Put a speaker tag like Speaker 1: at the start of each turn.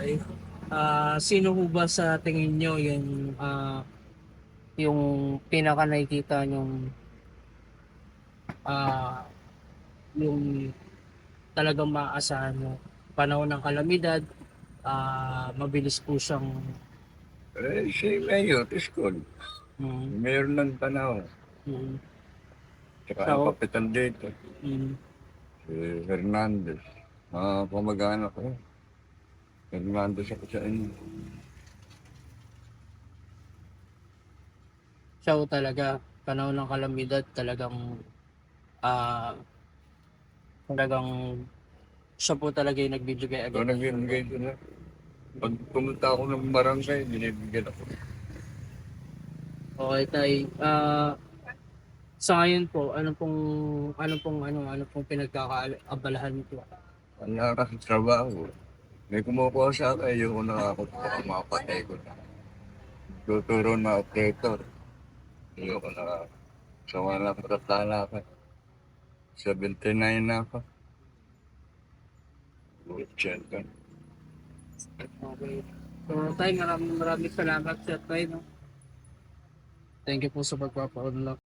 Speaker 1: tay. Ah, sino ho ba sa tingin nyo yung ah, yung pinaka nakikita yung ah yung talagang maaasahan mo panahon ng kalamidad ah mabilis po siyang
Speaker 2: Eh, si Mayor, Iskon.
Speaker 1: mm,
Speaker 2: Mayor ng Tanaw.
Speaker 1: mm,
Speaker 2: Tsaka
Speaker 1: So-
Speaker 2: ang kapitan dito,
Speaker 1: mm,
Speaker 2: si Hernandez. Mga pamag-anak ko. Hernandez ako sa inyo.
Speaker 1: siya ho talaga panahon ng kalamidad talagang ah talagang siya po talaga yung nagbibigay agad.
Speaker 2: nagbibigay ko na. Pag pumunta ako ng barangay, binibigyan ako.
Speaker 1: Okay, tay. Ah sa ngayon po, ano pong ano pong ano ano pong pinagkakaabalahan nito?
Speaker 2: Wala ka sa trabaho. May kumukuha sa akin, ayoko na ako baka mapatay ko na. Tuturo na operator. Ayoko na. Sa wala ko tatala ka. 79 na ako. Buchan ka.
Speaker 1: Okay. So, tay, maraming maraming salamat sa tay, no? Thank you po sa pagpapaunlak.